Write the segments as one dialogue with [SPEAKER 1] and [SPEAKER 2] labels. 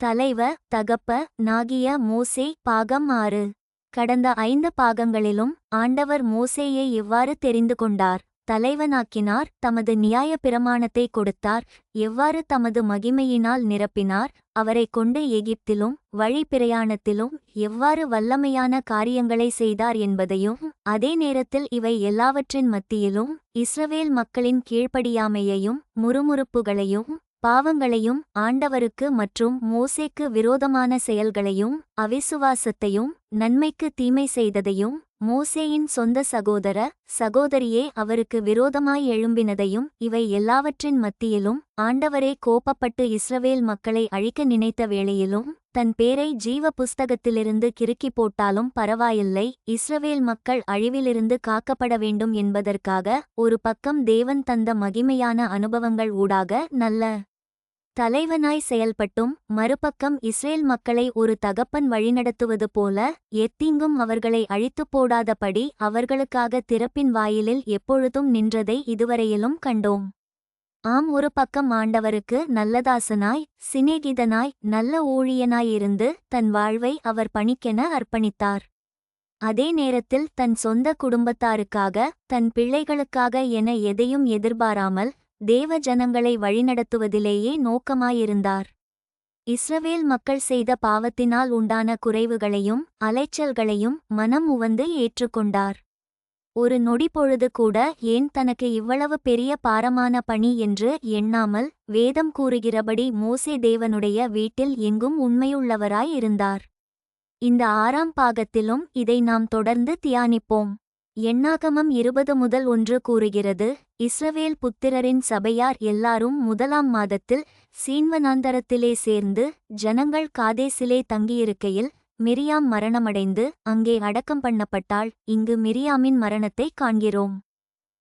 [SPEAKER 1] தலைவ தகப்ப நாகிய மோசே பாகம் ஆறு. கடந்த ஐந்து பாகங்களிலும் ஆண்டவர் மோசேயை எவ்வாறு தெரிந்து கொண்டார்? தலைவனாக்கினார் தமது நியாய பிரமாணத்தை கொடுத்தார் எவ்வாறு தமது மகிமையினால் நிரப்பினார் அவரைக் கொண்டு எகிப்திலும் வழி பிரயாணத்திலும் எவ்வாறு வல்லமையான காரியங்களை செய்தார் என்பதையும் அதே நேரத்தில் இவை எல்லாவற்றின் மத்தியிலும் இஸ்ரவேல் மக்களின் கீழ்ப்படியாமையையும் முறுமுறுப்புகளையும் பாவங்களையும் ஆண்டவருக்கு மற்றும் மோசேக்கு விரோதமான செயல்களையும் அவிசுவாசத்தையும் நன்மைக்கு தீமை செய்ததையும் மோசேயின் சொந்த சகோதர சகோதரியே அவருக்கு விரோதமாய் எழும்பினதையும் இவை எல்லாவற்றின் மத்தியிலும் ஆண்டவரே கோப்பப்பட்டு இஸ்ரவேல் மக்களை அழிக்க நினைத்த வேளையிலும் தன் பேரை ஜீவ புஸ்தகத்திலிருந்து கிறுக்கி போட்டாலும் பரவாயில்லை இஸ்ரவேல் மக்கள் அழிவிலிருந்து காக்கப்பட வேண்டும் என்பதற்காக ஒரு பக்கம் தேவன் தந்த மகிமையான அனுபவங்கள் ஊடாக நல்ல தலைவனாய் செயல்பட்டும் மறுபக்கம் இஸ்ரேல் மக்களை ஒரு தகப்பன் வழிநடத்துவது போல எத்தீங்கும் அவர்களை அழித்துப் போடாதபடி அவர்களுக்காக திறப்பின் வாயிலில் எப்பொழுதும் நின்றதை இதுவரையிலும் கண்டோம். ஆம் ஒரு பக்கம் ஆண்டவருக்கு நல்லதாசனாய் சிநேகிதனாய் நல்ல ஊழியனாயிருந்து தன் வாழ்வை அவர் பணிக்கென அர்ப்பணித்தார். அதே நேரத்தில் தன் சொந்த குடும்பத்தாருக்காக தன் பிள்ளைகளுக்காக என எதையும் எதிர்பாராமல் தேவ ஜனங்களை வழிநடத்துவதிலேயே நோக்கமாயிருந்தார். இஸ்ரவேல் மக்கள் செய்த பாவத்தினால் உண்டான குறைவுகளையும் அலைச்சல்களையும் மனம் உவந்து ஏற்றுக்கொண்டார். ஒரு நொடி பொழுது கூட ஏன் தனக்கு இவ்வளவு பெரிய பாரமான பணி என்று எண்ணாமல் வேதம் கூறுகிறபடி மோசே தேவனுடைய வீட்டில் எங்கும் உண்மையுள்ளவராய் இருந்தார். இந்த ஆறாம் பாகத்திலும் இதை நாம் தொடர்ந்து தியானிப்போம். எண்ணாகமம் இருபது முதல் ஒன்று கூறுகிறது இஸ்ரவேல் புத்திரரின் சபையார் எல்லாரும் முதலாம் மாதத்தில் சீன்வனாந்தரத்திலே சேர்ந்து ஜனங்கள் காதேசிலே தங்கியிருக்கையில் மிரியாம் மரணமடைந்து அங்கே அடக்கம் பண்ணப்பட்டால் இங்கு மிரியாமின் மரணத்தை காண்கிறோம்.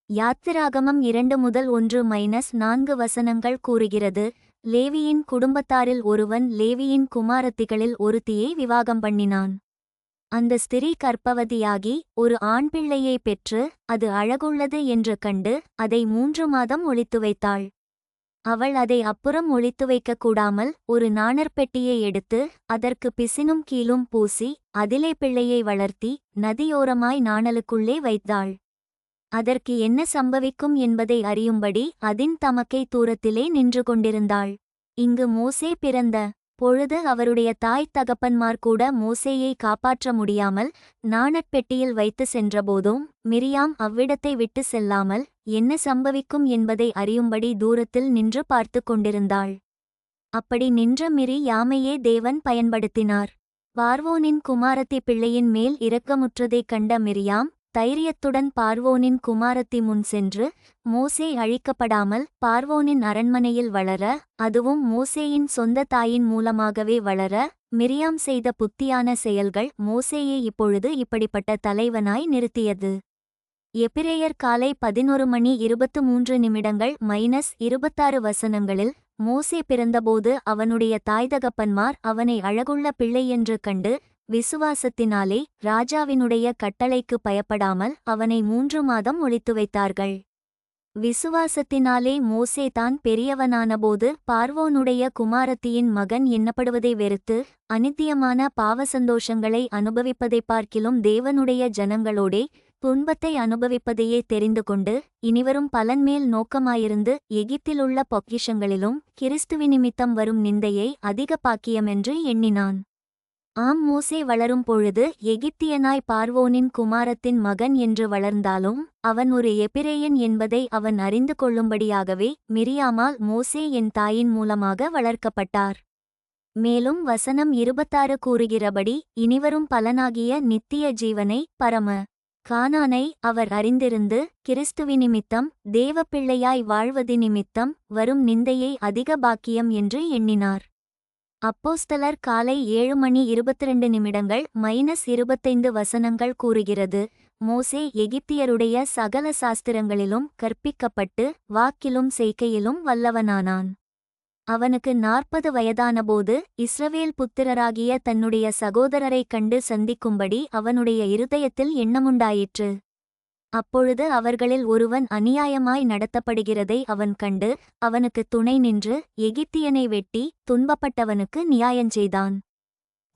[SPEAKER 1] யாத்திராகமம் இரண்டு முதல் ஒன்று மைனஸ் நான்கு வசனங்கள் கூறுகிறது. லேவியின் குடும்பத்தாரில் ஒருவன் லேவியின் குமாரத்திகளில் ஒருத்தியை விவாகம் பண்ணினான். அந்த ஸ்திரீ கற்பவதியாகி ஒரு ஆண் பிள்ளையை பெற்று அது அழகுள்ளது என்று கண்டு அதை மூன்று மாதம் ஒழித்து வைத்தாள். அவள் அதை அப்புறம் ஒழித்து வைக்கக் கூடாமல் ஒரு நாணற்பெட்டியை எடுத்து அதற்கு பிசினும் கீழும் பூசி அதிலே பிள்ளையை வளர்த்தி நதியோரமாய் நாணலுக்குள்ளே வைத்தாள். அதற்கு என்ன சம்பவிக்கும் என்பதை அறியும்படி அதின் தமக்கை தூரத்திலே நின்று கொண்டிருந்தாள். இங்கு மோசே பிறந்த பொழுது அவருடைய தாய் தகப்பன்மார் கூட மோசேயை காப்பாற்ற முடியாமல் நாணற்பெட்டியில் வைத்து சென்றபோதும் மிரியாம் அவ்விடத்தை விட்டு செல்லாமல் என்ன சம்பவிக்கும் என்பதை அறியும்படி தூரத்தில் நின்று பார்த்து கொண்டிருந்தாள். அப்படி நின்ற மிரி யாமையே தேவன் பயன்படுத்தினார். பார்வோனின் குமாரத்தி பிள்ளையின் மேல் இரக்கமுற்றதைக் கண்ட மிரியாம் தைரியத்துடன் பார்வோனின் குமாரத்தி முன் சென்று மோசே அழிக்கப்படாமல் பார்வோனின் அரண்மனையில் வளர அதுவும் மோசேயின் சொந்த தாயின் மூலமாகவே வளர மிரியாம் செய்த புத்தியான செயல்கள் மோசேயை இப்பொழுது இப்படிப்பட்ட தலைவனாய் நிறுத்தியது. எபிரேயர் காலை பதினொரு மணி இருபத்து மூன்று நிமிடங்கள் மைனஸ் இருபத்தாறு வசனங்களில் மோசே பிறந்தபோது அவனுடைய தாய்தகப்பன்மார் அவனை அழகுள்ள பிள்ளை என்று கண்டு விசுவாசத்தினாலே ராஜாவினுடைய கட்டளைக்கு பயப்படாமல் அவனை மூன்று மாதம் ஒழித்து வைத்தார்கள். விசுவாசத்தினாலே மோசே தான் பெரியவனானபோது பார்வோனுடைய குமாரத்தியின் மகன் எண்ணப்படுவதை வெறுத்து அனித்தியமான பாவசந்தோஷங்களை அனுபவிப்பதைப் பார்க்கிலும் தேவனுடைய ஜனங்களோடே துன்பத்தை அனுபவிப்பதையே தெரிந்து கொண்டு இனிவரும் பலன்மேல் நோக்கமாயிருந்து எகிப்திலுள்ள பொக்கிஷங்களிலும் கிறிஸ்துவி நிமித்தம் வரும் நிந்தையை அதிக பாக்கியமென்று எண்ணினான். ஆம் மோசே வளரும் பொழுது எகிப்தியனாய் பார்வோனின் குமாரத்தின் மகன் என்று வளர்ந்தாலும் அவன் ஒரு எபிரேயன் என்பதை அவன் அறிந்து கொள்ளும்படியாகவே மிரியாமால் மோசே என் தாயின் மூலமாக வளர்க்கப்பட்டார். மேலும் வசனம் இருபத்தாறு கூறுகிறபடி இனிவரும் பலனாகிய நித்திய ஜீவனை பரம கானானை அவர் அறிந்திருந்து கிறிஸ்துவி நிமித்தம் தேவப்பிள்ளையாய் வாழ்வது நிமித்தம் வரும் நிந்தையை அதிக பாக்கியம் என்று எண்ணினார். அப்போஸ்தலர் காலை ஏழு மணி இருபத்திரண்டு நிமிடங்கள் மைனஸ் இருபத்தைந்து வசனங்கள் கூறுகிறது. மோசே எகிப்தியருடைய சகல சாஸ்திரங்களிலும் கற்பிக்கப்பட்டு வாக்கிலும் செய்கையிலும் வல்லவனானான். அவனுக்கு நாற்பது வயதானபோது இஸ்ரவேல் புத்திரராகிய தன்னுடைய சகோதரரைக் கண்டு சந்திக்கும்படி அவனுடைய இருதயத்தில் எண்ணமுண்டாயிற்று. அப்பொழுது அவர்களில் ஒருவன் அநியாயமாய் நடத்தப்படுகிறதை அவன் கண்டு அவனுக்கு துணை நின்று எகிப்தியனை வெட்டி துன்பப்பட்டவனுக்கு நியாயஞ்செய்தான்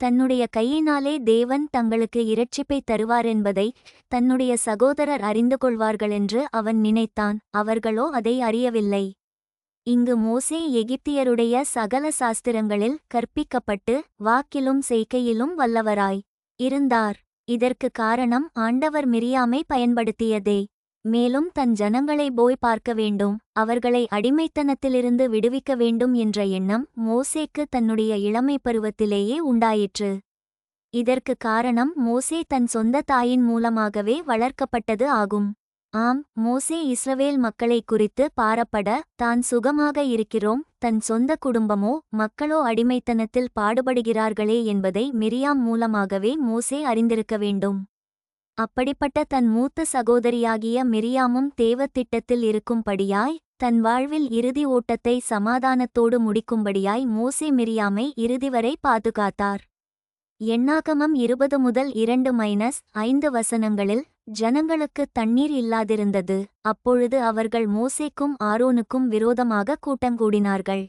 [SPEAKER 1] தன்னுடைய கையினாலே தேவன் தங்களுக்கு இரட்சிப்பை தருவாரென்பதை தன்னுடைய சகோதரர் அறிந்து கொள்வார்களென்று அவன் நினைத்தான். அவர்களோ அதை அறியவில்லை. இங்கு மோசே எகிப்தியருடைய சகல சாஸ்திரங்களில் கற்பிக்கப்பட்டு வாக்கிலும் செய்கையிலும் வல்லவராய் இருந்தார். இதற்கு காரணம் ஆண்டவர் மிரியாமை பயன்படுத்தியதே. மேலும் தன் ஜனங்களை போய் பார்க்க வேண்டும் அவர்களை அடிமைத்தனத்திலிருந்து விடுவிக்க வேண்டும் என்ற எண்ணம் மோசேக்கு தன்னுடைய இளமை பருவத்திலேயே உண்டாயிற்று. இதற்கு காரணம் மோசே தன் சொந்த தாயின் மூலமாகவே வளர்க்கப்பட்டது ஆகும். ஆம் மோசே இஸ்ரவேல் மக்களைக் குறித்து பாரப்பட தான் சுகமாக இருக்கிறோம் தன் சொந்த குடும்பமோ மக்களோ அடிமைத்தனத்தில் பாடுபடுகிறார்களே என்பதை மிரியாம் மூலமாகவே மோசே அறிந்திருக்க வேண்டும். அப்படிப்பட்ட தன் மூத்த சகோதரியாகிய மிரியாமும் தேவத்திட்டத்தில் இருக்கும்படியாய் தன் வாழ்வில் இறுதி ஓட்டத்தை சமாதானத்தோடு முடிக்கும்படியாய் மோசே மிரியாமை இறுதிவரை பாதுகாத்தார். எண்ணாகமம் இருபது முதல் இரண்டு மைனஸ் ஐந்து வசனங்களில் ஜனங்களுக்கு தண்ணீர் இல்லாதிருந்தது. அப்பொழுது அவர்கள் மோசேக்கும் ஆரோனுக்கும் விரோதமாக கூட்டங்கூடினார்கள்.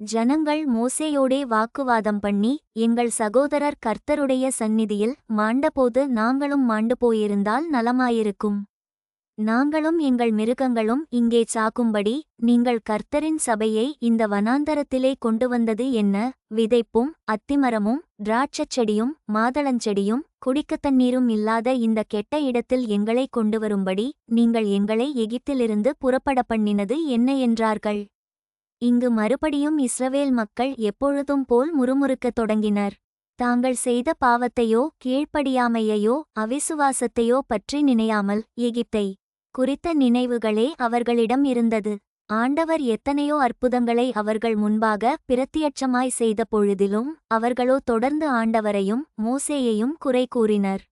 [SPEAKER 1] ஜனங்கள் மோசேயோடே வாக்குவாதம் பண்ணி எங்கள் சகோதரர் கர்த்தருடைய சந்நிதியில் மாண்டபோது நாங்களும் மாண்டு போயிருந்தால் நலமாயிருக்கும். நாங்களும் எங்கள் மிருகங்களும் இங்கே சாக்கும்படி நீங்கள் கர்த்தரின் சபையை இந்த வனாந்தரத்திலே கொண்டு வந்தது என்ன? விதைப்பும் அத்திமரமும் திராட்சச் செடியும் மாதளஞ்செடியும் குடிக்கத் தண்ணீரும் இல்லாத இந்த கெட்ட இடத்தில் எங்களை கொண்டு வரும்படி நீங்கள் எங்களை எகிப்திலிருந்து புறப்பட பண்ணினது என்ன என்றார்கள்? இங்கு மறுபடியும் இஸ்ரவேல் மக்கள் எப்பொழுதும் போல் முறுமுறுக்கத் தொடங்கினர். தாங்கள் செய்த பாவத்தையோ கீழ்ப்படியாமையையோ அவிசுவாசத்தையோ பற்றி நினையாமல் எகிப்தை குறித்த நினைவுகளே அவர்களிடம் இருந்தது. ஆண்டவர் எத்தனையோ அற்புதங்களை அவர்கள் முன்பாக பிரத்தியட்சமாய் செய்த பொழுதிலும் அவர்களோ தொடர்ந்து ஆண்டவரையும் மோசேயையும் குறை கூறினர்.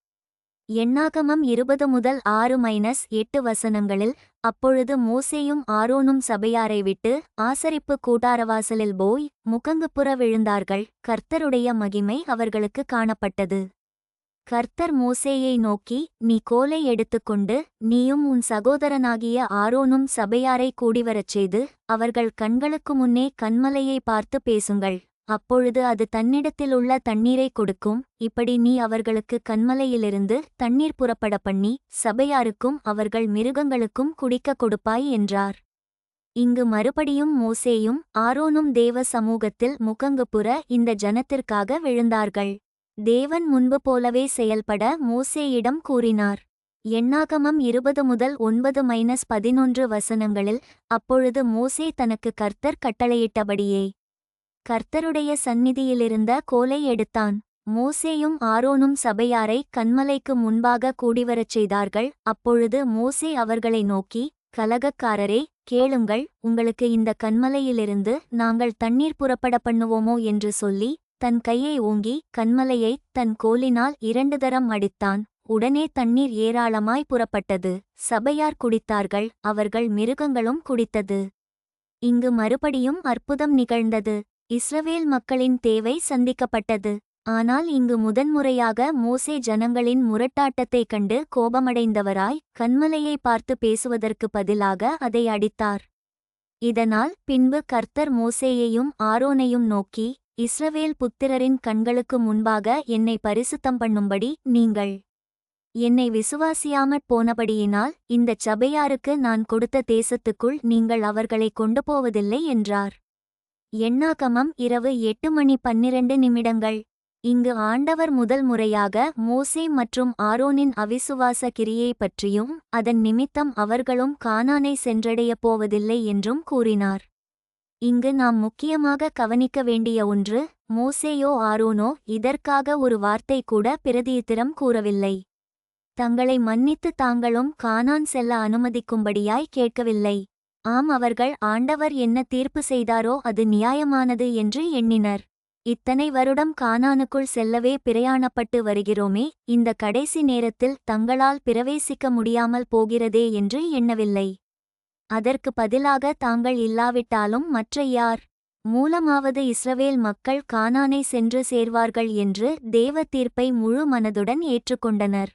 [SPEAKER 1] எண்ணாகமம் இருபது முதல் ஆறு மைனஸ் எட்டு வசனங்களில் அப்பொழுது மோசேயும் ஆரோனும் சபையாரை விட்டு ஆசரிப்பு கூட்டாரவாசலில் போய் முகங்குப்புற விழுந்தார்கள் கர்த்தருடைய மகிமை அவர்களுக்கு காணப்பட்டது. கர்த்தர் மோசேயை நோக்கி நீ கோலை எடுத்துக்கொண்டு நீயும் உன் சகோதரனாகிய ஆரோனும் சபையாரை கூடிவரச் செய்து அவர்கள் கண்களுக்கு முன்னே கண்மலையை பார்த்து பேசுங்கள். அப்பொழுது அது தன்னிடத்திலுள்ள தண்ணீரை கொடுக்கும். இப்படி நீ அவர்களுக்கு கண்மலையிலிருந்து தண்ணீர் புறப்பட பண்ணி சபையாருக்கும் அவர்கள் மிருகங்களுக்கும் குடிக்க கொடுப்பாய் என்றார். இங்கு மறுபடியும் மோசேயும் ஆரோனும் தேவ சமூகத்தில் முகங்குப்புற இந்த ஜனத்திற்காக விழுந்தார்கள். தேவன் முன்பு போலவே செயல்பட மோசேயிடம் கூறினார். எண்ணாகமம் இருபது முதல் ஒன்பது மைனஸ் பதினொன்று வசனங்களில் அப்பொழுது மோசே தனக்கு கர்த்தர் கட்டளையிட்டபடியே. கர்த்தருடைய சந்நிதியிலிருந்த கோலை எடுத்தான். மோசேயும் ஆரோனும் சபையாரை கண்மலைக்கு முன்பாக கூடிவரச் செய்தார்கள். அப்பொழுது மோசே அவர்களை நோக்கி கலகக்காரரே கேளுங்கள். உங்களுக்கு இந்த கண்மலையிலிருந்து நாங்கள் தண்ணீர் புறப்பட பண்ணுவோமோ? என்று சொல்லி தன் கையை ஓங்கி கண்மலையை தன் கோலினால் இரண்டு தரம் அடித்தான். உடனே தண்ணீர் ஏராளமாய் புறப்பட்டது. சபையார் குடித்தார்கள். அவர்கள் மிருகங்களும் குடித்தது. இங்கு மறுபடியும் அற்புதம் நிகழ்ந்தது. இஸ்ரவேல் மக்களின் தேவை சந்திக்கப்பட்டது. ஆனால் இங்கு முதன்முறையாக மோசே ஜனங்களின் முரட்டாட்டத்தைக் கண்டு கோபமடைந்தவராய் கண்மலையை பார்த்து பேசுவதற்கு பதிலாக அதை அடித்தார். இதனால் பின்பு கர்த்தர் மோசேயையும் ஆரோனையும் நோக்கி இஸ்ரவேல் புத்திரரின் கண்களுக்கு முன்பாக என்னை பரிசுத்தம் பண்ணும்படி நீங்கள் என்னை விசுவாசியாமற் போனபடியினால் இந்தச் சபையாருக்கு நான் கொடுத்த தேசத்துக்குள் நீங்கள் அவர்களை கொண்டு போவதில்லை என்றார். எண்ணாகமம் இரவு எட்டு மணி பன்னிரண்டு நிமிடங்கள். இங்கு ஆண்டவர் முதல் முறையாக மோசே மற்றும் ஆரோனின் அவிசுவாச கிரியை பற்றியும் அதன் நிமித்தம் அவர்களும் கானானை சென்றடையப் போவதில்லை என்றும் கூறினார். இங்கு நாம் முக்கியமாக கவனிக்க வேண்டிய ஒன்று மோசேயோ ஆரோனோ இதற்காக ஒரு வார்த்தை கூட பிரதியுத்திரம் கூறவில்லை. தங்களை மன்னித்து தாங்களும் கானான் செல்ல அனுமதிக்கும்படியாய் கேட்கவில்லை. ஆம் அவர்கள் ஆண்டவர் என்ன தீர்ப்பு செய்தாரோ அது நியாயமானது என்று எண்ணினர். இத்தனை வருடம் கானானுக்குள் செல்லவே பிரயாணப்பட்டு வருகிறோமே இந்த கடைசி நேரத்தில் தங்களால் பிரவேசிக்க முடியாமல் போகிறதே என்று எண்ணவில்லை. அதற்கு பதிலாக தாங்கள் இல்லாவிட்டாலும் மற்ற யார்? மூலமாவது இஸ்ரவேல் மக்கள் கானானை சென்று சேர்வார்கள் என்று தேவ தீர்ப்பை முழு மனதுடன் ஏற்றுக்கொண்டனர்.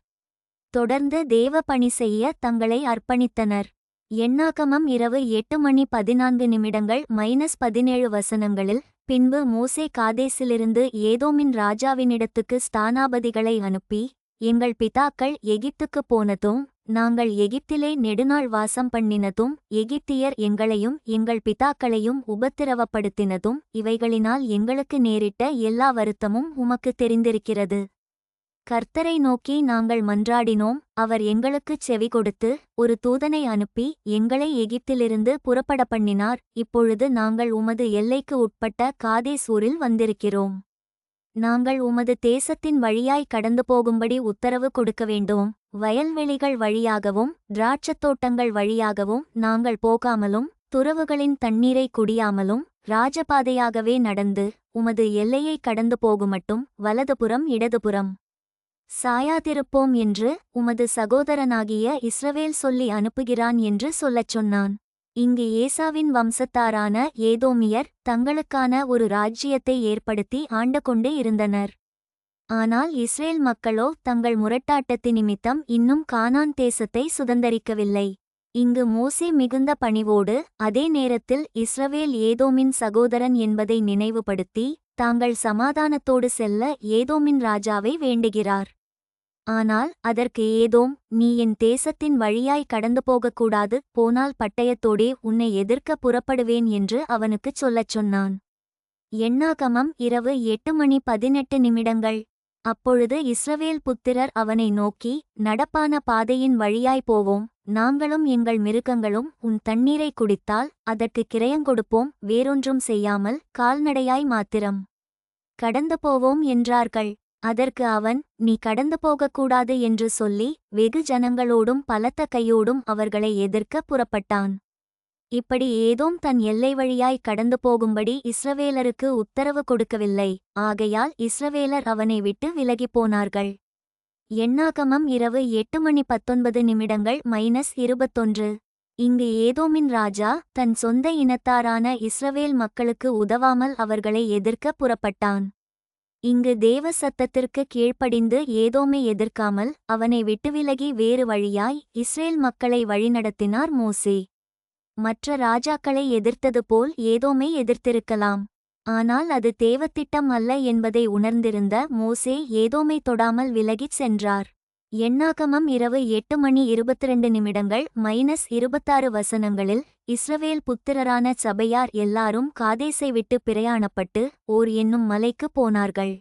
[SPEAKER 1] தொடர்ந்து தேவ பணி செய்ய தங்களை அர்ப்பணித்தனர். எண்ணாகமம் இரவு எட்டு மணி பதினான்கு நிமிடங்கள் மைனஸ் பதினேழு வசனங்களில் பின்பு மோசே காதேசிலிருந்து ஏதோமின் ராஜாவினிடத்துக்கு ஸ்தானாபதிகளை அனுப்பி எங்கள் பிதாக்கள் எகிப்துக்குப் போனதும் நாங்கள் எகிப்திலே நெடுநாள் வாசம் பண்ணினதும் எகிப்தியர் எங்களையும் எங்கள் பிதாக்களையும் உபத்திரவப்படுத்தினதும் இவைகளினால் எங்களுக்கு நேரிட்ட எல்லா வருத்தமும் உமக்கு தெரிந்திருக்கிறது. கர்த்தரை நோக்கி நாங்கள் மன்றாடினோம் அவர் எங்களுக்குச் செவி கொடுத்து ஒரு தூதனை அனுப்பி எங்களை எகிப்திலிருந்து புறப்பட பண்ணினார் இப்பொழுது நாங்கள் உமது எல்லைக்கு உட்பட்ட காதேசூரில் வந்திருக்கிறோம். நாங்கள் உமது தேசத்தின் வழியாய் கடந்து போகும்படி உத்தரவு கொடுக்க வேண்டும். வயல்வெளிகள் வழியாகவும் திராட்சத்தோட்டங்கள் வழியாகவும் நாங்கள் போகாமலும் துறவுகளின் தண்ணீரை குடியாமலும் ராஜபாதையாகவே நடந்து உமது எல்லையை கடந்து போகுமட்டும் வலதுபுறம் இடதுபுறம். சாயாதிருப்போம் என்று உமது சகோதரனாகிய இஸ்ரவேல் சொல்லி அனுப்புகிறான் என்று சொல்லச் சொன்னான். இங்கு ஏசாவின் வம்சத்தாரான ஏதோமியர் தங்களுக்கான ஒரு ராஜ்ஜியத்தை ஏற்படுத்தி ஆண்டு கொண்டு இருந்தனர். ஆனால் இஸ்ரேல் மக்களோ தங்கள் முரட்டாட்டத்தி நிமித்தம் இன்னும் கானான் தேசத்தை சுதந்தரிக்கவில்லை. இங்கு மோசே மிகுந்த பணிவோடு அதே நேரத்தில் இஸ்ரவேல் ஏதோமின் சகோதரன் என்பதை நினைவுபடுத்தி தாங்கள் சமாதானத்தோடு செல்ல ஏதோமின் ராஜாவை வேண்டுகிறார். ஆனால் அதற்கு ஏதோம் நீ என் தேசத்தின் வழியாய் கடந்து போகக்கூடாது போனால் பட்டயத்தோடே உன்னை எதிர்க்க புறப்படுவேன் என்று அவனுக்குச் சொல்லச் சொன்னான். எண்ணாகமம் இரவு எட்டு மணி பதினெட்டு நிமிடங்கள். அப்பொழுது இஸ்ரவேல் புத்திரர் அவனை நோக்கி நடப்பான பாதையின் வழியாய் போவோம் நாங்களும் எங்கள் மிருகங்களும் உன் தண்ணீரை குடித்தால் அதற்கு கிரயங்கொடுப்போம் வேறொன்றும் செய்யாமல் கால்நடையாய் மாத்திரம். கடந்து போவோம் என்றார்கள். அதற்கு அவன் நீ கடந்து போகக்கூடாது என்று சொல்லி வெகு ஜனங்களோடும் பலத்த கையோடும் அவர்களை எதிர்க்க புறப்பட்டான். இப்படி ஏதோம் தன் எல்லை வழியாய் கடந்து போகும்படி இஸ்ரவேலருக்கு உத்தரவு கொடுக்கவில்லை. ஆகையால் இஸ்ரவேலர் அவனை விட்டு விலகிப் போனார்கள். எண்ணாகமம் இரவு எட்டு மணி பத்தொன்பது நிமிடங்கள் மைனஸ் இருபத்தொன்று. இங்கு ஏதோமின் ராஜா தன் சொந்த இனத்தாரான இஸ்ரவேல் மக்களுக்கு உதவாமல் அவர்களை எதிர்க்க புறப்பட்டான். இங்கு தேவ சத்தத்திற்கு கீழ்ப்படிந்து ஏதோமே எதிர்க்காமல் அவனை விட்டுவிலகி வேறு வழியாய் இஸ்ரேல் மக்களை வழிநடத்தினார் மோசே. மற்ற ராஜாக்களை எதிர்த்தது போல் ஏதோமே எதிர்த்திருக்கலாம். ஆனால் அது தேவத்திட்டம் அல்ல என்பதை உணர்ந்திருந்த மோசே ஏதோமை தொடாமல் விலகிச் சென்றார். எண்ணாகமம் இரவு எட்டு மணி இருபத்திரண்டு நிமிடங்கள் மைனஸ் இருபத்தாறு வசனங்களில் இஸ்ரவேல் புத்திரரான சபையார் எல்லாரும் காதேசை விட்டு பிரயாணப்பட்டு ஓர் என்னும் மலைக்கு போனார்கள்.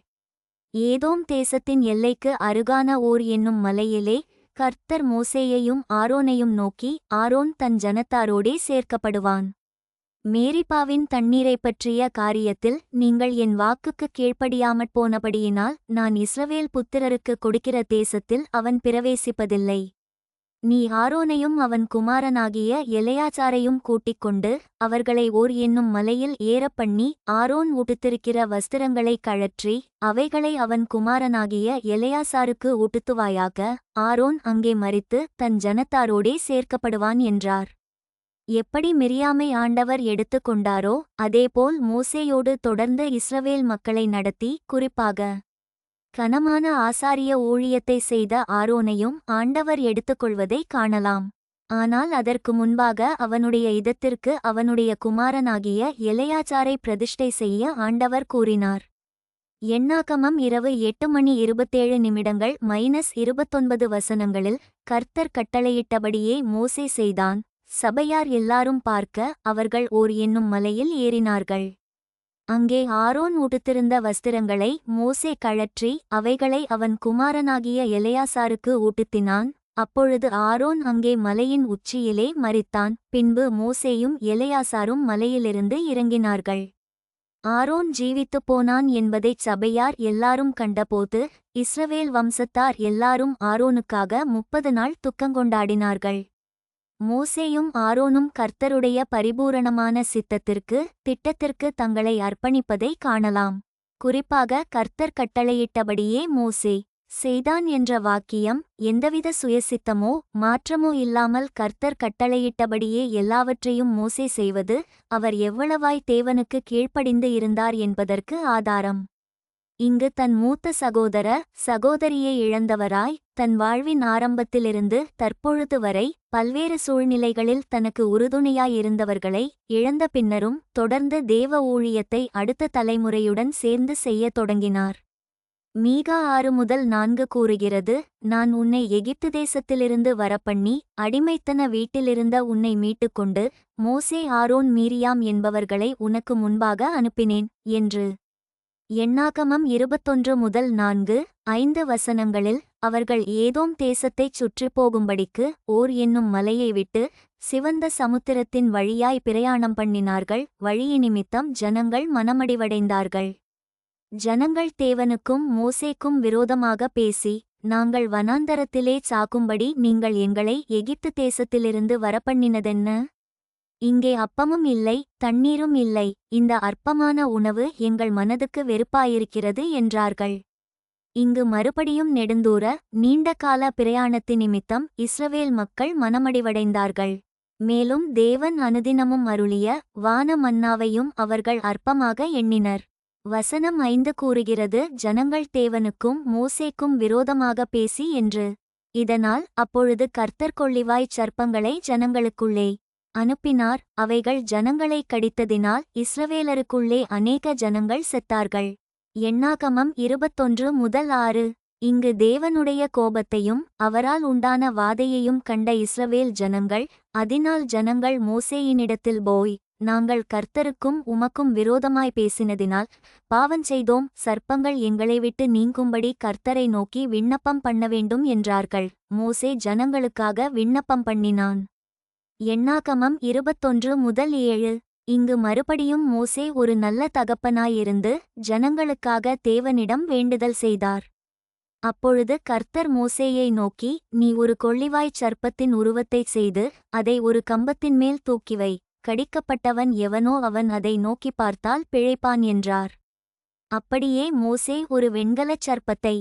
[SPEAKER 1] ஏதோம் தேசத்தின் எல்லைக்கு அருகான ஓர் என்னும் மலையிலே கர்த்தர் மோசேயையும் ஆரோனையும் நோக்கி ஆரோன் தன் ஜனத்தாரோடே சேர்க்கப்படுவான். மேரிபாவின் தண்ணீரைப் பற்றிய காரியத்தில் நீங்கள் என் வாக்குக்கு கீழ்ப்படியாமற் போனபடியினால் நான் இஸ்ரவேல் புத்திரருக்கு கொடுக்கிற தேசத்தில் அவன் பிரவேசிப்பதில்லை. நீ ஆரோனையும் அவன் குமாரனாகிய எலையாச்சாரையும் கூட்டிக் கொண்டு அவர்களை ஓர் என்னும் மலையில் ஏறப்பண்ணி ஆரோன் உடுத்திருக்கிற வஸ்திரங்களை கழற்றி அவைகளை அவன் குமாரனாகிய எலையாசாருக்கு ஊட்டுத்துவாயாக ஆரோன் அங்கே மறித்து தன் ஜனத்தாரோடே சேர்க்கப்படுவான் என்றார். எப்படி மிரியாமை ஆண்டவர் எடுத்துக் கொண்டாரோ அதேபோல் மோசேயோடு தொடர்ந்து இஸ்ரவேல் மக்களை நடத்தி குறிப்பாக கனமான ஆசாரிய ஊழியத்தை செய்த ஆரோனையும் ஆண்டவர் எடுத்துக்கொள்வதை காணலாம். ஆனால் அதற்கு முன்பாக அவனுடைய இதத்திற்கு அவனுடைய குமாரனாகிய இளையாச்சாரை பிரதிஷ்டை செய்ய ஆண்டவர் கூறினார். எண்ணாகமம் இரவு எட்டு மணி இருபத்தேழு நிமிடங்கள் மைனஸ் இருபத்தொன்பது வசனங்களில் கர்த்தர் கட்டளையிட்டபடியே மோசே செய்தான். சபையார் எல்லாரும் பார்க்க அவர்கள் ஓர் என்னும் மலையில் ஏறினார்கள். அங்கே ஆரோன் உடுத்திருந்த வஸ்திரங்களை மோசே கழற்றி அவைகளை அவன் குமாரனாகிய எலையாசாருக்கு ஊட்டுத்தினான். அப்பொழுது ஆரோன் அங்கே மலையின் உச்சியிலே மறித்தான் பின்பு மோசேயும் எலையாசாரும் மலையிலிருந்து இறங்கினார்கள். ஆரோன் ஜீவித்துப் போனான் என்பதைச் சபையார் எல்லாரும் கண்டபோது இஸ்ரவேல் வம்சத்தார் எல்லாரும் ஆரோனுக்காக முப்பது நாள் துக்கங்கொண்டாடினார்கள். மோசேயும் ஆரோனும் கர்த்தருடைய பரிபூரணமான சித்தத்திற்கு திட்டத்திற்கு தங்களை அர்ப்பணிப்பதை காணலாம். குறிப்பாக கர்த்தர் கட்டளையிட்டபடியே மோசே செய்தான் என்ற வாக்கியம் எந்தவித சுயசித்தமோ மாற்றமோ இல்லாமல் கர்த்தர் கட்டளையிட்டபடியே எல்லாவற்றையும் மோசே செய்வது அவர் எவ்வளவாய் தேவனுக்கு கீழ்ப்படிந்து இருந்தார் என்பதற்கு ஆதாரம். இங்கு தன் மூத்த சகோதர சகோதரியை இழந்தவராய் தன் வாழ்வின் ஆரம்பத்திலிருந்து தற்பொழுது வரை பல்வேறு சூழ்நிலைகளில் தனக்கு உறுதுணையாயிருந்தவர்களை இழந்த பின்னரும் தொடர்ந்து தேவ ஊழியத்தை அடுத்த தலைமுறையுடன் சேர்ந்து செய்யத் தொடங்கினார். மீகா ஆறு முதல் நான்கு கூறுகிறது நான் உன்னை எகிப்து தேசத்திலிருந்து வரப்பண்ணி அடிமைத்தன வீட்டிலிருந்த உன்னை மீட்டுக்கொண்டு மோசே ஆரோன் மீரியாம் என்பவர்களை உனக்கு முன்பாக அனுப்பினேன் என்று. எண்ணாகமம் இருபத்தொன்று முதல் நான்கு ஐந்து வசனங்களில் அவர்கள் ஏதோம் தேசத்தைச் சுற்றிப் போகும்படிக்கு ஓர் என்னும் மலையை விட்டு சிவந்த சமுத்திரத்தின் வழியாய் பிரயாணம் பண்ணினார்கள். வழியினிமித்தம் ஜனங்கள் மனமடிவடைந்தார்கள். ஜனங்கள் தேவனுக்கும் மோசேக்கும் விரோதமாக பேசி நாங்கள் வனாந்தரத்திலே சாக்கும்படி நீங்கள் எங்களை எகிப்து தேசத்திலிருந்து வரப்பண்ணினதென்ன? இங்கே அப்பமும் இல்லை தண்ணீரும் இல்லை. இந்த அற்பமான உணவு எங்கள் மனதுக்கு வெறுப்பாயிருக்கிறது என்றார்கள். இங்கு மறுபடியும் நெடுந்தூர நீண்ட கால பிரயாணத்து நிமித்தம் இஸ்ரவேல் மக்கள் மனமடிவடைந்தார்கள். மேலும் தேவன் அனுதினமும் அருளிய வான மன்னாவையும் அவர்கள் அற்பமாக எண்ணினர். வசனம் ஐந்து கூறுகிறது ஜனங்கள் தேவனுக்கும் மோசேக்கும் விரோதமாக பேசி என்று. இதனால் அப்பொழுது கர்த்தர் கொள்ளிவாய்ச் சர்ப்பங்களை ஜனங்களுக்குள்ளே அனுப்பினார். அவைகள் ஜனங்களைக் கடித்ததினால் இஸ்ரவேலருக்குள்ளே அநேக ஜனங்கள் செத்தார்கள். எண்ணாகமம் இருபத்தொன்று முதல் ஆறு. இங்கு தேவனுடைய கோபத்தையும் அவரால் உண்டான வாதையையும் கண்ட இஸ்ரவேல் ஜனங்கள் அதனால் ஜனங்கள் மோசேயினிடத்தில் போய் நாங்கள் கர்த்தருக்கும் உமக்கும் விரோதமாய் பேசினதினால் பாவஞ்செய்தோம் சர்ப்பங்கள் எங்களை விட்டு நீங்கும்படி கர்த்தரை நோக்கி விண்ணப்பம் பண்ண வேண்டும் என்றார்கள். மோசே ஜனங்களுக்காக விண்ணப்பம் பண்ணினான். எண்ணாகமம் இருபத்தொன்று முதல் ஏழு. இங்கு மறுபடியும் மோசே ஒரு நல்ல தகப்பனாயிருந்து ஜனங்களுக்காக தேவனிடம் வேண்டுதல் செய்தார். அப்பொழுது கர்த்தர் மோசேயை நோக்கி நீ ஒரு கொள்ளிவாய்ச் சர்ப்பத்தின் உருவத்தைச் செய்து அதை ஒரு கம்பத்தின் மேல் தூக்கிவை கடிக்கப்பட்டவன் எவனோ அவன் அதை நோக்கி பார்த்தால் பிழைப்பான் என்றார். அப்படியே மோசே ஒரு வெண்கலச் சர்ப்பத்தை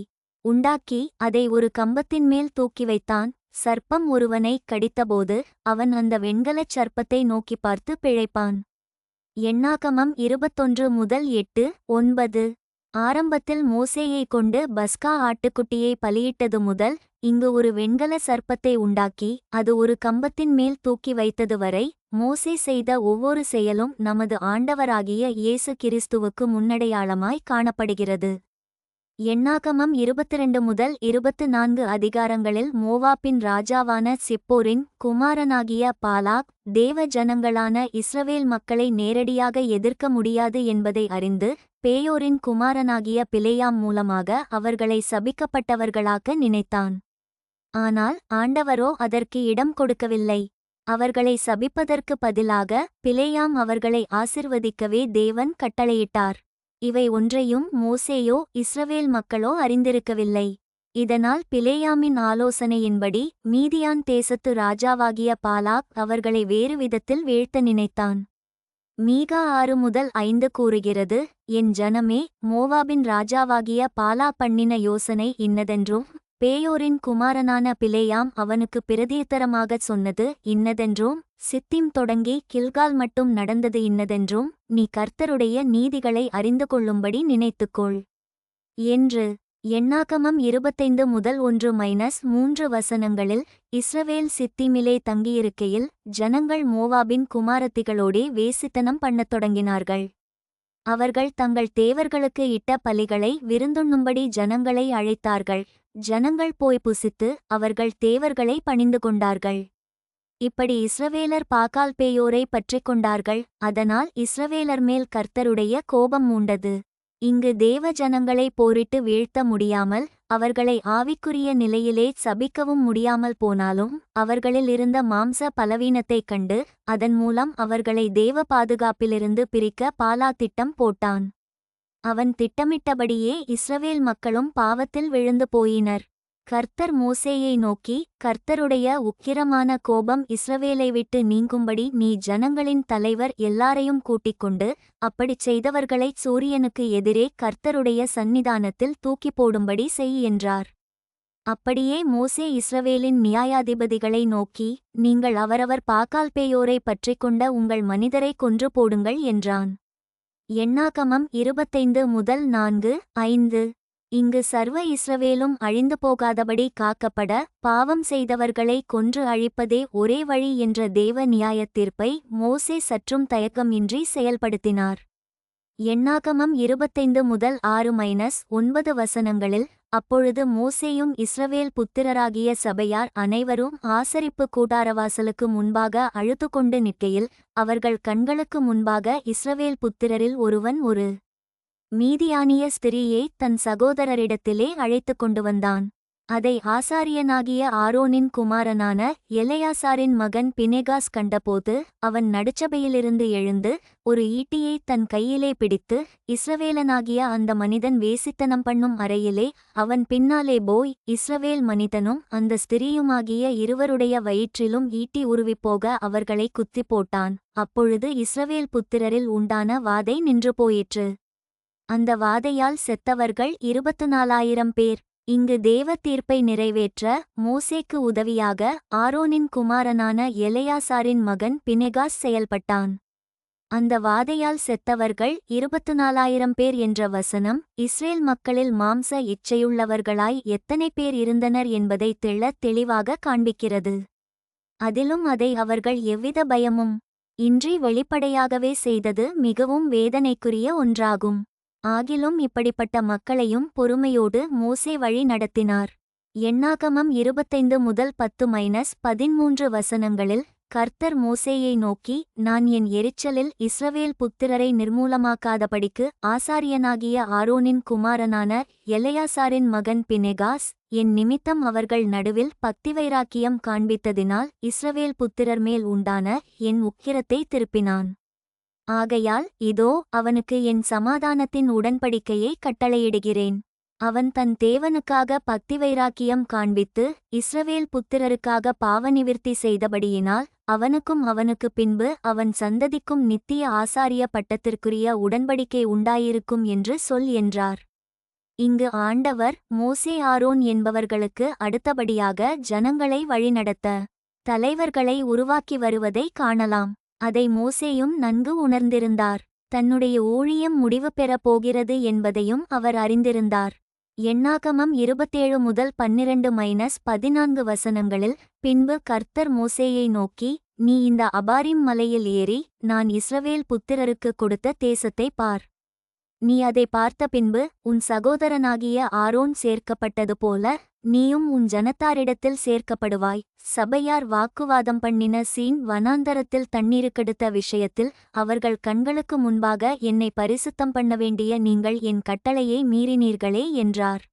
[SPEAKER 1] உண்டாக்கி அதை ஒரு கம்பத்தின் மேல் தூக்கி வைத்தான். சர்ப்பம் ஒருவனை கடித்தபோது அவன் அந்த வெண்கலச் சர்ப்பத்தை நோக்கி பார்த்து பிழைப்பான். எண்ணாகமம் இருபத்தொன்று முதல் எட்டு ஒன்பது. ஆரம்பத்தில் மோசேயை கொண்டு பஸ்கா ஆட்டுக்குட்டியை பலியிட்டது முதல் இங்கு ஒரு வெண்கல சர்ப்பத்தை உண்டாக்கி அது ஒரு கம்பத்தின் மேல் தூக்கி வைத்தது வரை மோசே செய்த ஒவ்வொரு செயலும் நமது ஆண்டவராகிய இயேசு கிறிஸ்துவுக்கு முன்னடையாளமாய் காணப்படுகிறது. எண்ணாகமம் இருபத்திரண்டு முதல் இருபத்து நான்கு அதிகாரங்களில் மோவாப்பின் ராஜாவான சிப்போரின் குமாரனாகிய பாலாக் தேவ ஜனங்களான இஸ்ரவேல் மக்களை நேரடியாக எதிர்க்க முடியாது என்பதை அறிந்து பேயோரின் குமாரனாகிய பிலேயாம் மூலமாக அவர்களை சபிக்கப்பட்டவர்களாக நினைத்தான். ஆனால் ஆண்டவரோ அதற்கு இடம் கொடுக்கவில்லை. அவர்களை சபிப்பதற்கு பதிலாக பிலேயாம் அவர்களை ஆசிர்வதிக்கவே தேவன் கட்டளையிட்டார். இவை ஒன்றையும் மோசேயோ இஸ்ரவேல் மக்களோ அறிந்திருக்கவில்லை. இதனால் பிலேயாமின் ஆலோசனையின்படி மீதியான் தேசத்து ராஜாவாகிய பாலாக் அவர்களை வேறு விதத்தில் வீழ்த்த நினைத்தான். மீகா ஆறு முதல் ஐந்து கூறுகிறது என் ஜனமே மோவாபின் ராஜாவாகிய பாலா பண்ணின யோசனை இன்னதென்றும் பேயோரின் குமாரனான பிலேயாம் அவனுக்கு பிரதியுத்தரமாகச் சொன்னது இன்னதென்றும் சித்திம் தொடங்கி கில்கால் மட்டும் நடந்தது இன்னதென்றும் நீ கர்த்தருடைய நீதிகளை அறிந்து கொள்ளும்படி நினைத்துக்கொள். என்று எண்ணாகமம் இருபத்தைந்து முதல் ஒன்று மைனஸ் மூன்று வசனங்களில் இஸ்ரவேல் சித்திமிலே தங்கியிருக்கையில் ஜனங்கள் மோவாபின் குமாரத்திகளோடே வேசித்தனம் பண்ணத் தொடங்கினார்கள். அவர்கள் தங்கள் தேவர்களுக்கு இட்ட பலிகளை விருந்துண்ணும்படி ஜனங்களை அழைத்தார்கள். ஜனங்கள் போய் புசித்து அவர்கள் தேவர்களை பணிந்து கொண்டார்கள். இப்படி இஸ்ரவேலர் பாக்கால் பேயோரை பற்றிக் கொண்டார்கள். அதனால் இஸ்ரவேலர் மேல் கர்த்தருடைய கோபம் மூண்டது இங்கு தேவ ஜனங்களை போரிட்டு வீழ்த்த முடியாமல் அவர்களை ஆவிக்குரிய நிலையிலே சபிக்கவும் முடியாமல் போனாலும் அவர்களில் இருந்த மாம்ச பலவீனத்தைக் கண்டு அதன் மூலம் அவர்களை தேவ பாதுகாப்பிலிருந்து பிரிக்க பாலா திட்டம் போட்டான். அவன் திட்டமிட்டபடியே இஸ்ரவேல் மக்களும் பாவத்தில் விழுந்து போயினர். கர்த்தர் மோசேயை நோக்கி கர்த்தருடைய உக்கிரமான கோபம் இஸ்ரவேலை விட்டு நீங்கும்படி நீ ஜனங்களின் தலைவர் எல்லாரையும் கூட்டிக் கொண்டு அப்படிச் செய்தவர்களைச் சூரியனுக்கு எதிரே கர்த்தருடைய சந்நிதானத்தில் தூக்கி போடும்படி செய் என்றார். அப்படியே மோசே இஸ்ரவேலின் நியாயாதிபதிகளை நோக்கி நீங்கள் அவரவர் பாக்கால்பேயோரை பற்றிக்கொண்ட உங்கள் மனிதரை கொன்று போடுங்கள் என்றான். எண்ணாகமம் இருபத்தைந்து முதல் நான்கு ஐந்து இங்கு சர்வ இஸ்ரவேலும் அழிந்து போகாதபடி காக்கப்பட பாவம் செய்தவர்களை கொன்று அழிப்பதே ஒரே வழி என்ற தேவ நியாயத்தீர்ப்பை மோசே சற்றும் தயக்கம் இன்றி செயல்படுத்தினார். எண்ணாகமம் இருபத்தைந்து முதல் ஆறு மைனஸ் ஒன்பது வசனங்களில் அப்பொழுது மோசேயும் இஸ்ரவேல் புத்திரராகிய சபையார் அனைவரும் ஆசரிப்பு கூடாரவாசலுக்கு முன்பாக அழுத்துக்கொண்டு நிற்கையில் அவர்கள் கண்களுக்கு முன்பாக இஸ்ரவேல் புத்திரரில் ஒருவன் ஒரு மீதியானிய ஸ்திரீயை தன் சகோதரரிடத்திலே அழைத்துக் கொண்டு வந்தான். அதை ஆசாரியனாகிய ஆரோனின் குமாரனான எலையாசாரின் மகன் பினெகாஸ் கண்டபோது அவன் நடுச்சபையிலிருந்து எழுந்து ஒரு ஈட்டியை தன் கையிலே பிடித்து இஸ்ரவேலனாகிய அந்த மனிதன் வேசித்தனம் பண்ணும் அறையிலே அவன் பின்னாலே போய் இஸ்ரவேல் மனிதனும் அந்த ஸ்திரீயுமாகிய இருவருடைய வயிற்றிலும் ஈட்டி உருவிப்போக அவர்களை குத்தி போட்டான். அப்பொழுது இஸ்ரவேல் புத்திரரில் உண்டான வாதை நின்று போயிற்று. அந்த வாதையால் செத்தவர்கள் இருபத்து நாலாயிரம் பேர். இங்கு தேவ தீர்ப்பை நிறைவேற்ற மோசேக்கு உதவியாக ஆரோனின் குமாரனான எலையாசாரின் மகன் பினெகாஸ் செயல்பட்டான். அந்த வாதையால் செத்தவர்கள் இருபத்து நாலாயிரம் பேர் என்ற வசனம் இஸ்ரேல் மக்களில் மாம்ச இச்சையுள்ளவர்களாய் எத்தனை பேர் இருந்தனர் என்பதை தெள்ளத் தெளிவாக காண்பிக்கிறது. அதிலும் அதை அவர்கள் எவ்வித பயமும் இன்றி வெளிப்படையாகவே செய்தது மிகவும் வேதனைக்குரிய ஒன்றாகும். ஆகிலும் இப்படிப்பட்ட மக்களையும் பொறுமையோடு மோசே வழி நடத்தினார். எண்ணாகமம் இருபத்தைந்து முதல் பத்து மைனஸ் பதிமூன்று வசனங்களில் கர்த்தர் மோசேயை நோக்கி நான் என் எரிச்சலில் இஸ்ரவேல் புத்திரரை நிர்மூலமாக்காதபடிக்கு ஆசாரியனாகிய ஆரோனின் குமாரனான எலையாசாரின் மகன் பினெகாஸ் என் நிமித்தம் அவர்கள் நடுவில் பக்திவைராக்கியம் காண்பித்ததினால் இஸ்ரவேல் புத்திரர் மேல் உண்டான என் உக்கிரத்தை திருப்பினான். ஆகையால் இதோ அவனுக்கு என் சமாதானத்தின் உடன்படிக்கையை கட்டளையிடுகிறேன். அவன் தன் தேவனுக்காக பக்தி வைராக்கியம் காண்பித்து இஸ்ரவேல் புத்திரருக்காக பாவநிவிர்த்தி செய்தபடியினால் அவனுக்கும் அவனுக்கு பின்பு அவன் சந்ததிக்கும் நித்திய ஆசாரிய பட்டத்திற்குரிய உடன்படிக்கை உண்டாயிருக்கும் என்று சொல் என்றார். இங்கு ஆண்டவர் மோசே ஆரோன் என்பவர்களுக்கு அடுத்தபடியாக ஜனங்களை வழிநடத்த தலைவர்களை உருவாக்கி வருவதை காணலாம். அதை மோசேயும் நன்கு உணர்ந்திருந்தார். தன்னுடைய ஊழியம் முடிவு பெறப் போகிறது என்பதையும் அவர் அறிந்திருந்தார். எண்ணாகமம் இருபத்தேழு முதல் பன்னிரண்டு மைனஸ் பதினான்கு வசனங்களில் பின்பு கர்த்தர் மோசேயை நோக்கி நீ இந்த அபாரிம் மலையில் ஏறி நான் இஸ்ரவேல் புத்திரருக்கு கொடுத்த தேசத்தை பார். நீ அதை பார்த்த பின்பு உன் சகோதரனாகிய ஆரோன் சேர்க்கப்பட்டது போல நீயும் உன் ஜனத்தாரிடத்தில் சேர்க்கப்படுவாய். சபையார் வாக்குவாதம் பண்ணின சீன் வனாந்தரத்தில் தண்ணீருக்கெடுத்த விஷயத்தில் அவர்கள் கண்களுக்கு முன்பாக என்னை பரிசுத்தம் பண்ண வேண்டிய நீங்கள் என் கட்டளையை மீறினீர்களே என்றார்.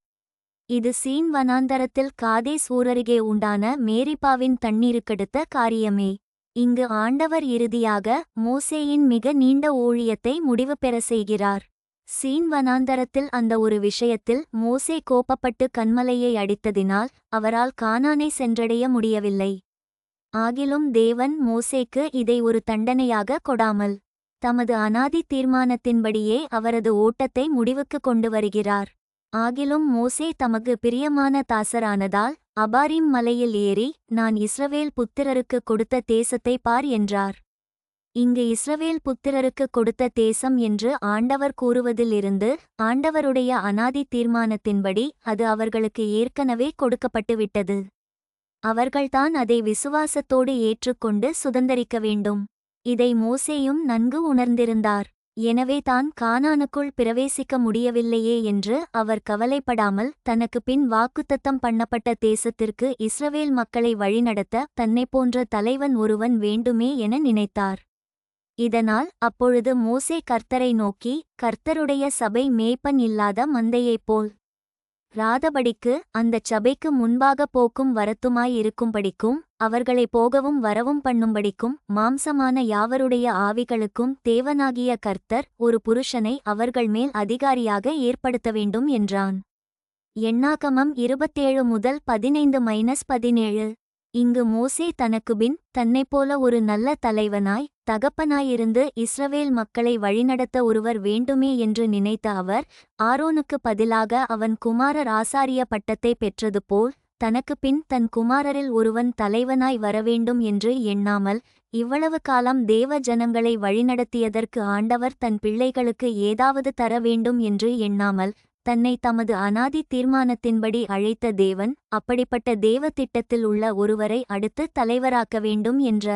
[SPEAKER 1] இது சீன் வனாந்தரத்தில் காதேஸ் ஊரருகே உண்டான மேரிபாவின் தண்ணீருக்கெடுத்த காரியமே. இங்கு ஆண்டவர் இறுதியாக மோசேயின் மிக நீண்ட ஊழியத்தை முடிவு பெற செய்கிறார். சீன் வனாந்தரத்தில் அந்த ஒரு விஷயத்தில் மோசே கோப்பப்பட்டு கண்மலையை அடித்ததினால் அவரால் கானானை சென்றடைய முடியவில்லை. ஆகிலும் தேவன் மோசேக்கு இதை ஒரு தண்டனையாக கொடாமல் தமது அனாதி தீர்மானத்தின்படியே அவரது ஓட்டத்தை முடிவுக்கு கொண்டு வருகிறார். ஆகிலும் மோசே தமக்கு பிரியமான தாசரானதால் அபாரிம் மலையில் ஏறி நான் இஸ்ரவேல் புத்திரருக்கு கொடுத்த தேசத்தை பார் என்றார். இங்கு இஸ்ரவேல் புத்திரருக்கு கொடுத்த தேசம் என்று ஆண்டவர் கூறுவதிலிருந்து ஆண்டவருடைய அனாதி தீர்மானத்தின்படி அது அவர்களுக்கு ஏற்கனவே கொடுக்கப்பட்டுவிட்டது. அவர்கள்தான் அதை விசுவாசத்தோடு ஏற்றுக்கொண்டு சுதந்தரிக்க வேண்டும். இதை மோசேயும் நன்கு உணர்ந்திருந்தார். எனவே தான் கானானுக்குள் பிரவேசிக்க முடியவில்லையே என்று அவர் கவலைப்படாமல் தனக்கு பின் வாக்குத்தத்தம் பண்ணப்பட்ட தேசத்திற்கு இஸ்ரவேல் மக்களை வழிநடத்த தன்னை போன்ற தலைவன் ஒருவன் வேண்டுமே என நினைத்தார். இதனால் அப்பொழுது மோசே கர்த்தரை நோக்கி கர்த்தருடைய சபை மேய்ப்பன் இல்லாத மந்தையைப் போல். ராதபடிக்கு அந்தச் சபைக்கு முன்பாக போக்கும் வரத்துமாயிருக்கும்படிக்கும் அவர்களை போகவும் வரவும் பண்ணும்படிக்கும் மாம்சமான யாவருடைய ஆவிகளுக்கும் தேவனாகிய கர்த்தர் ஒரு புருஷனை அவர்கள் மேல் அதிகாரியாக ஏற்படுத்த வேண்டும் என்றான். எண்ணாகமம் இருபத்தேழு முதல் பதினைந்து மைனஸ் பதினேழு. இங்கு மோசே தனக்கு தனக்குபின் தன்னைப்போல ஒரு நல்ல தலைவனாய் தகப்பனாயிருந்து இஸ்ரவேல் மக்களை வழிநடத்த ஒருவர் வேண்டுமே என்று நினைத்த அவர் ஆரோனுக்கு பதிலாக அவன் குமாரர் ஆசாரிய பட்டத்தை பெற்றது போல் தனக்கு பின் தன் குமாரரில் ஒருவன் தலைவனாய் வரவேண்டும் என்று எண்ணாமல் இவ்வளவு காலம் தேவ ஜனங்களை வழிநடத்தியதற்கு ஆண்டவர் தன் பிள்ளைகளுக்கு ஏதாவது தர வேண்டும் என்று எண்ணாமல் தன்னை தமது அனாதி தீர்மானத்தின்படி அழைத்த தேவன் அப்படிப்பட்ட தேவ திட்டத்தில் உள்ள ஒருவரை அடுத்து தலைவராக்க வேண்டும் என்ற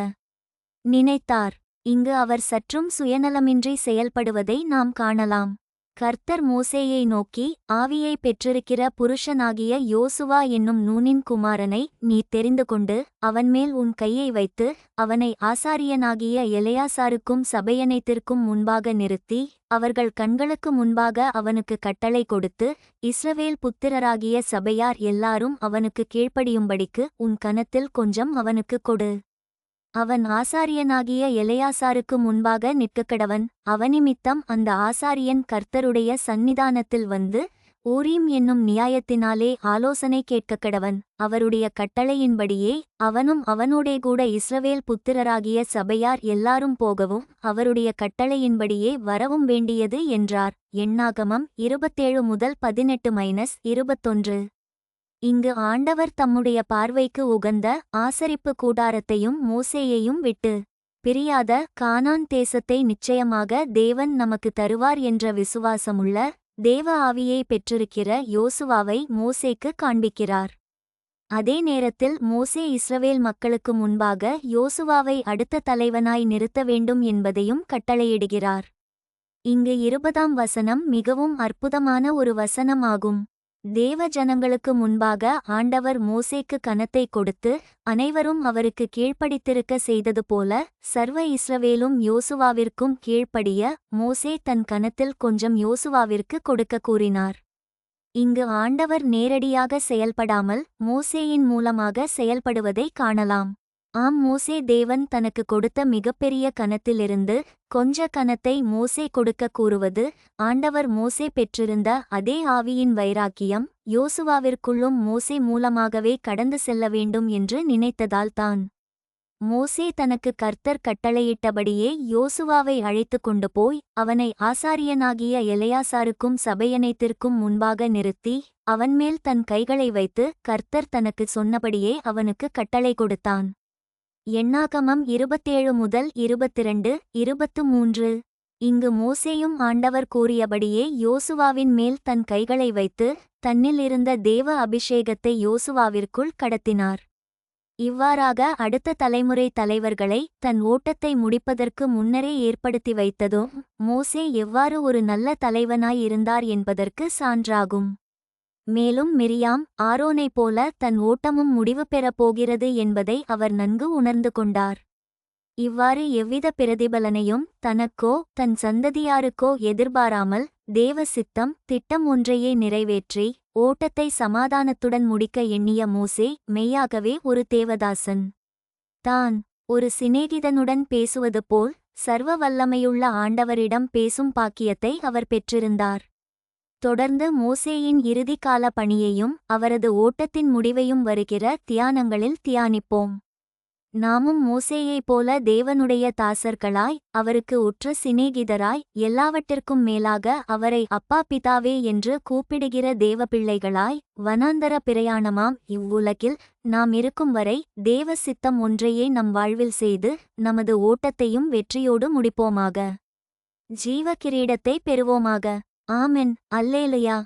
[SPEAKER 1] நினைத்தார். இங்கு அவர் சற்றும் சுயநலமின்றி செயல்படுவதை நாம் காணலாம். கர்த்தர் மோசேயை நோக்கி ஆவியை பெற்றிருக்கிற புருஷனாகிய யோசுவா என்னும் நூனின் குமாரனை நீ தெரிந்து கொண்டு அவன்மேல் உன் கையை வைத்து அவனை ஆசாரியனாகிய எலையாசாருக்கும் சபையனைத்திற்கும் முன்பாக நிறுத்தி அவர்கள் கண்களுக்கு முன்பாக அவனுக்கு கட்டளை கொடுத்து இஸ்ரவேல் புத்திரராகிய சபையார் எல்லாரும் அவனுக்கு கீழ்ப்படியும்படிக்கு உன் கனத்தில் கொஞ்சம் அவனுக்கு கொடு. அவன் ஆசாரியனாகிய எலையாசாருக்கு முன்பாக நிற்கக்கடவன். அவனிமித்தம் அந்த ஆசாரியன் கர்த்தருடைய சந்நிதானத்தில் வந்து ஊரீம் என்னும் நியாயத்தினாலே ஆலோசனை கேட்கக்கடவன். அவருடைய கட்டளையின்படியே அவனும் அவனோடே கூட இஸ்ரவேல் புத்திரராகிய சபையார் எல்லாரும் போகவும் அவருடைய கட்டளையின்படியே வரவும் வேண்டியது என்றார். எண்ணாகமம் இருபத்தேழு முதல் பதினெட்டு மைனஸ் இருபத்தொன்று. இங்கு ஆண்டவர் தம்முடைய பார்வைக்கு உகந்த ஆசரிப்பு கூடாரத்தையும் மோசேயையும் விட்டு பிரியாத கானான் தேசத்தை நிச்சயமாக தேவன் நமக்கு தருவார் என்ற விசுவாசமுள்ள தேவ ஆவியை பெற்றிருக்கிற யோசுவாவை மோசேக்கு காண்பிக்கிறார். அதே நேரத்தில் மோசே இஸ்ரவேல் மக்களுக்கு முன்பாக யோசுவாவை அடுத்த தலைவனாய் நிறுத்த வேண்டும் என்பதையும் கட்டளையிடுகிறார். இங்கு இருபதாம் வசனம் மிகவும் அற்புதமான ஒரு வசனமாகும். தேவ ஜனங்களுக்கு முன்பாக ஆண்டவர் மோசேக்கு கனத்தை கொடுத்து அனைவரும் அவருக்கு கீழ்ப்படித்திருக்க செய்தது போல சர்வ இஸ்ரவேலும் யோசுவாவிற்கும் கீழ்ப்படிய மோசே தன் கனத்தில் கொஞ்சம் யோசுவாவிற்கு கொடுக்க கூறினார். இங்கு ஆண்டவர் நேரடியாக செயல்படாமல் மோசேயின் மூலமாக செயல்படுவதை காணலாம். ஆம் மோசே தேவன் தனக்கு கொடுத்த மிகப்பெரிய கணத்திலிருந்து கொஞ்ச கணத்தை மோசே கொடுக்க கூறுவது ஆண்டவர் மோசே பெற்றிருந்த அதே ஆவியின் வைராக்கியம் யோசுவாவிற்குள்ளும் மோசே மூலமாகவே கடந்து செல்ல வேண்டும் என்று நினைத்ததால்தான் மோசே தனக்கு கர்த்தர் கட்டளையிட்டபடியே யோசுவாவை அழைத்து கொண்டு போய் அவனை ஆசாரியனாகிய எலையாசாருக்கும் சபையனைத்திற்கும் முன்பாக நிறுத்தி அவன்மேல் தன் கைகளை வைத்து கர்த்தர் தனக்கு சொன்னபடியே அவனுக்கு கட்டளை கொடுத்தான். எண்ணாகமம் இருபத்தேழு முதல் இருபத்திரண்டு இருபத்து மூன்று இங்கு மோசேயும் ஆண்டவர் கூறியபடியே யோசுவாவின் மேல் தன் கைகளை வைத்து தன்னில் இருந்த தேவ அபிஷேகத்தை யோசுவாவிற்குள் கடத்தினார். இவ்வாறாக அடுத்த தலைமுறை தலைவர்களை தன் ஓட்டத்தை முடிப்பதற்கு முன்னரே ஏற்படுத்தி வைத்ததும் மோசே எவ்வாறு ஒரு நல்ல தலைவனாய் இருந்தார் என்பதற்கு சான்றாகும். மேலும் மிரியாம் ஆரோனைப் போல தன் ஓட்டமும் முடிவு பெறப் போகிறது என்பதை அவர் நன்கு உணர்ந்து கொண்டார். இவ்வாறு எவ்வித பிரதிபலனையும் தனக்கோ தன் சந்ததியாருக்கோ எதிர்பாராமல் தேவ சித்தம் திட்டம் ஒன்றையே நிறைவேற்றி ஓட்டத்தை சமாதானத்துடன் முடிக்க எண்ணிய மோசே மெய்யாகவே ஒரு தேவதாசன். தான் ஒரு சிநேகிதனுடன் பேசுவது போல் சர்வ வல்லமையுள்ள ஆண்டவரிடம் பேசும் பாக்கியத்தை அவர் பெற்றிருந்தார். தொடர்ந்து மோசேயின் இறுதிக்கால பணியையும் அவரது ஓட்டத்தின் முடிவையும் வருகிற தியானங்களில் தியானிப்போம். நாமும் மோசேயைப் போல தேவனுடைய தாசர்களாய் அவருக்கு உற்ற சிநேகிதராய் எல்லாவற்றிற்கும் மேலாக அவரை அப்பா பிதாவே என்று கூப்பிடுகிற தேவ பிள்ளைகளாய் வனாந்தர பிரயாணமாம். இவ்வுலகில் நாம் இருக்கும் வரை தேவ சித்தம் ஒன்றையே நம் வாழ்வில் செய்து நமது ஓட்டத்தையும் வெற்றியோடு முடிப்போமாக. ஜீவ கிரீடத்தை பெறுவோமாக. ஆமென் அல்லேலுயா.